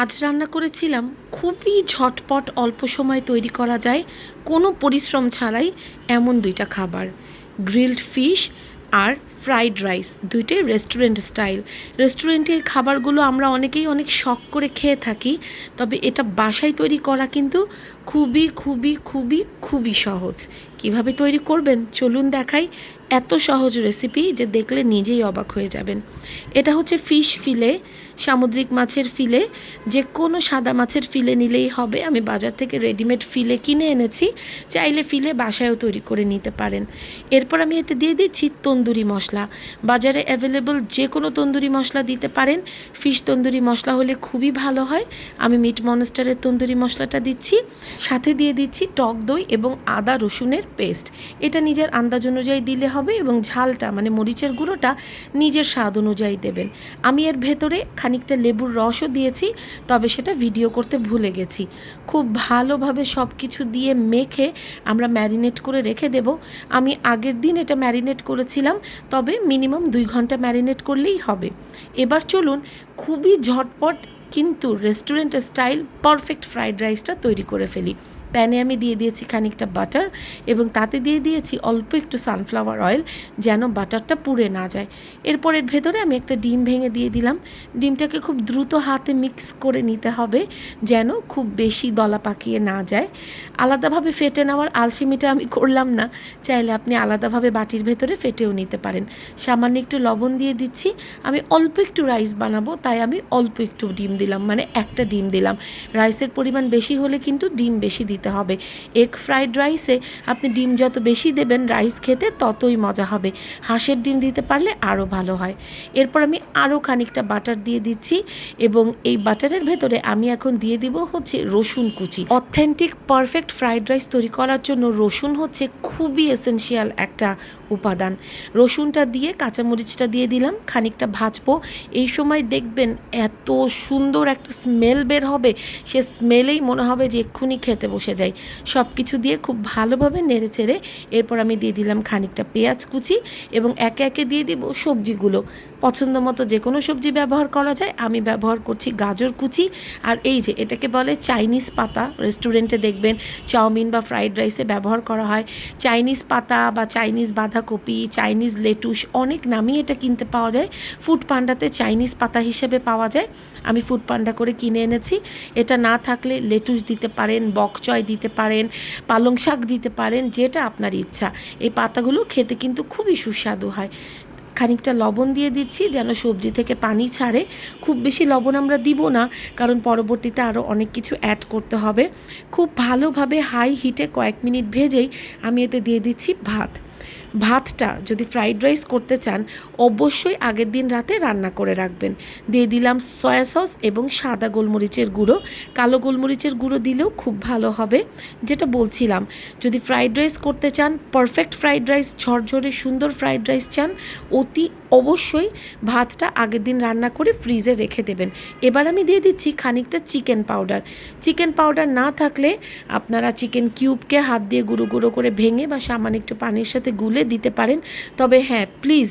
আজ রান্না করেছিলাম, খুবই ঝটপট অল্প সময় তৈরি করা যায়, কোনো পরিশ্রম ছাড়াই এমন দুইটা খাবার, গ্রিলড ফিশ আর ফ্রাইড রাইস দুইটাই রেস্টুরেন্ট স্টাইল রেস্টুরেন্টে এই খাবারগুলো আমরা অনেকেই অনেক শখ করে খেয়ে থাকি, তবে এটা বাসায় তৈরি করা কিন্তু খুবই খুবই খুবই খুবই সহজ। কীভাবে তৈরি করবেন? চলুন দেখাই এত সহজ রেসিপি যে দেখলে নিজেই অবাক হয়ে যাবেন। এটা হচ্ছে ফিশ ফিলে সামুদ্রিক মাছের ফিলে যে কোনো সাদা মাছের ফিলে নিলেই হবে। আমি বাজার থেকে রেডিমেড ফিলে কিনে এনেছি। চাইলে ফিলে বাসায়ও তৈরি করে নিতে পারেন। এরপর আমি এতে দিয়ে দিচ্ছি তন্দুরি মশলা। বাজারে অ্যাভেলেবল যে কোনো তন্দুরি মশলা দিতে পারেন। ফিশ তন্দুরি মশলা হলে খুবই ভালো হয়। আমি মিট মনস্টারের তন্দুরি মশলাটা দিচ্ছি। সাথে দিয়ে দিচ্ছি টক দই এবং আদা রসুনের পেস্ট এটা নিজের আন্দাজ অনুযায়ী দিলে হবে এবং ঝালটা মানে মরিচের গুঁড়োটা নিজের স্বাদ অনুযায়ী দেবেন। আমি এর ভেতরে খানিকটা লেবুর রসও দিয়েছি, তবে সেটা ভিডিও করতে ভুলে গেছি। খুব ভালোভাবে সব কিছু দিয়ে মেখে আমরা ম্যারিনেট করে রেখে দেব। আমি আগের দিন এটা ম্যারিনেট করেছিলাম, তবে মিনিমাম দুই ঘণ্টা ম্যারিনেট করলেই হবে। এবার চলুন খুবই ঝটপট কিন্তু রেস্টুরেন্টের স্টাইল পারফেক্ট ফ্রাইড রাইসটা তৈরি করে ফেলি। প্যানে আমি দিয়ে দিয়েছি খানিকটা বাটার এবং তাতে দিয়ে দিয়েছি অল্প একটু সানফ্লাওয়ার অয়েল যেন বাটারটা পুড়ে না যায়। এরপর এর ভেতরে আমি একটা ডিম ভেঙে দিয়ে দিলাম। ডিমটাকে খুব দ্রুত হাতে মিক্স করে নিতে হবে যেন খুব বেশি দলা পাকিয়ে না যায়। আলাদাভাবে ফেটে নেওয়ার আলসিমিটা আমি করলাম না। চাইলে আপনি আলাদাভাবে বাটির ভেতরে ফেটেও নিতে পারেন। সামান্য একটু লবণ দিয়ে দিচ্ছি। আমি অল্প একটু রাইস বানাবো, তাই আমি অল্প একটু ডিম দিলাম মানে একটা ডিম দিলাম। রাইসের পরিমাণ বেশি হলে কিন্তু ডিম বেশি দিতে হবে। এগ ফ্রাইড রাইসে আপনি ডিম যত বেশি দেবেন রাইস খেতে ততই মজা হবে। হাঁসের ডিম দিতে পারলে আরও ভালো হয়। এরপর আমি আরও খানিকটা বাটার দিয়ে দিচ্ছি এবং এই বাটারের ভেতরে আমি এখন দিয়ে দিব হচ্ছে রসুন কুচি। অথেন্টিক পারফেক্ট ফ্রাইড রাইস তৈরি করার জন্য রসুন হচ্ছে খুবই এসেনশিয়াল একটা উপাদান। রসুনটা দিয়ে, কাঁচামরিচটা দিয়ে দিলাম, খানিকটা ভাজবো। এই সময় দেখবেন এত সুন্দর একটা স্মেল বের হবে। সে স্মেলেই মনে হবে যে এক্ষুনি খেতে বসে যাই। সব কিছু দিয়ে খুব ভালোভাবে নেড়ে চেড়ে এরপর আমি দিয়ে দিলাম খানিকটা পেঁয়াজ কুচি এবং একে একে দিয়ে দিব সবজিগুলো। পছন্দ মতো যে কোনো সবজি ব্যবহার করা যায়। আমি ব্যবহার করছি গাজর কুচি। আর এই যে এটাকে বলে চাইনিজ পাতা। রেস্টুরেন্টে দেখবেন চাউমিন বা ফ্রাইড রাইসে ব্যবহার করা হয়। চাইনিজ পাতা বা চাইনিজ বাঁধাকপি, চাইনিজ লেটুস অনেক নামই এটা কিনতে পাওয়া যায়। ফুড পান্ডাতে চাইনিজ পাতা হিসেবে পাওয়া যায়। আমি ফুড পান্ডা করে কিনে এনেছি। এটা না থাকলে লেটুস দিতে পারেন বকচয় দিতে পারেন, পালং শাক দিতে পারেন, যেটা আপনার ইচ্ছা। এই পাতাগুলো খেতে কিন্তু খুবই সুস্বাদু হয়। খানিকটা লবণ দিয়ে দিচ্ছি যেন সবজি থেকে পানি ছাড়ে। খুব বেশি লবণ আমরা দিব না, কারণ পরবর্তীতে আরও অনেক কিছু অ্যাড করতে হবে। খুব ভালোভাবে হাই হিটে কয়েক মিনিট ভেজেই আমি এতে দিয়ে দিচ্ছি ভাত। ভাতটা যদি ফ্রাইড রাইস করতে চান, অবশ্যই আগের দিন রাতে রান্না করে রাখবেন। দিয়ে দিলাম সয়া সস এবং সাদা গোলমরিচের গুঁড়ো। কালো গোলমরিচের গুঁড়ো দিলেও খুব ভালো হবে। যেটা বলছিলাম, যদি ফ্রাইড রাইস করতে চান পারফেক্ট ফ্রাইড রাইস ঝরঝরে সুন্দর ফ্রাইড রাইস চান, অতি অবশ্যই ভাতটা আগের দিন রান্না করে ফ্রিজে রেখে দেবেন। এবার আমি দিয়ে দিচ্ছি খানিকটা চিকেন পাউডার চিকেন পাউডার না থাকলে আপনারা চিকেন কিউবকে হাত দিয়ে গুঁড়ো গুঁড়ো করে ভেঙে বা সামান্য একটু পানির সাথে গুলে দিতে পারেন। তবে হ্যাঁ প্লিজ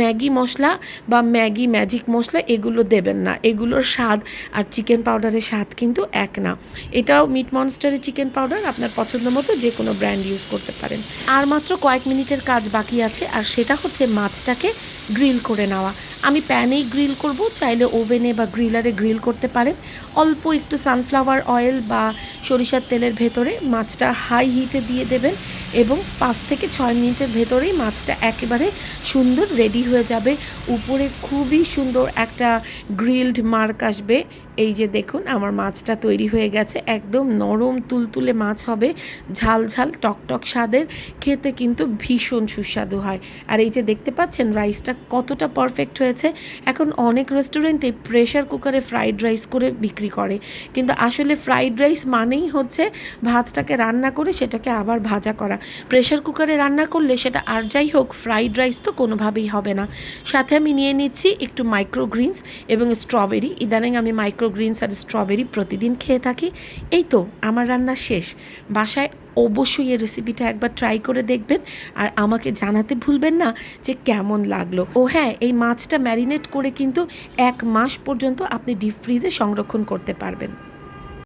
ম্যাগি মশলা বা ম্যাগি ম্যাজিক মশলা এগুলো দেবেন না। এগুলোর স্বাদ আর চিকেন পাউডারের স্বাদ কিন্তু এক না। এটাও মিট মনস্টারের চিকেন পাউডার আপনার পছন্দ মতো যে কোনো ব্র্যান্ড ইউজ করতে পারেন। আর মাত্র কয়েক মিনিটের কাজ বাকি আছে আর সেটা হচ্ছে মাছটাকে গ্রিল করে নেওয়া। আমি প্যানেই গ্রিল করব, চাইলে ওভেনে বা গ্রিলারে গ্রিল করতে পারেন। অল্প একটু সানফ্লাওয়ার অয়েল বা সরিষার তেলের ভেতরে মাছটা হাই হিটে দিয়ে দেবেন এবং পাঁচ থেকে ছয় মিনিটের ভেতরেই মাছটা একেবারে সুন্দর রেডি হয়ে যাবে। উপরে খুবই সুন্দর একটা গ্রিলড মার্ক আসবে। এই যে দেখুন, আমার মাছটা তৈরি হয়ে গেছে। একদম নরম তুলতুলে মাছ হবে। ঝাল ঝাল টকটক স্বাদের। খেতে কিন্তু ভীষণ সুস্বাদু হয়। আর এই যে দেখতে পাচ্ছেন রাইসটা কতটা পারফেক্ট হয়েছে। এখন অনেক রেস্টুরেন্টে প্রেশার কুকারে ফ্রাইড রাইস করে বিক্রি করে। কিন্তু আসলে ফ্রাইড রাইস মানেই হচ্ছে ভাতটাকে রান্না করে সেটাকে আবার ভাজা করা। প্রেশার কুকারে রান্না করলে সেটা আর যাই হোক ফ্রাইড রাইস তো কোনোভাবেই হবে না। সাথে আমি নিয়ে নিচ্ছি একটু মাইক্রোগ্রিনস এবং স্ট্রবেরি ইদানিং আমি মাইক্রোগ্রিনস আর স্ট্রবেরি প্রতিদিন খেয়ে থাকি। এই তো, আমার রান্না শেষ। বাসায় অবশ্যই এই রেসিপিটা একবার ট্রাই করে দেখবেন। আর আমাকে জানাতে ভুলবেন না যে কেমন লাগল। ও হ্যাঁ এই মাছটা ম্যারিনেট করে কিন্তু এক মাস পর্যন্ত আপনি ডিপ ফ্রিজে সংরক্ষণ করতে পারবেন।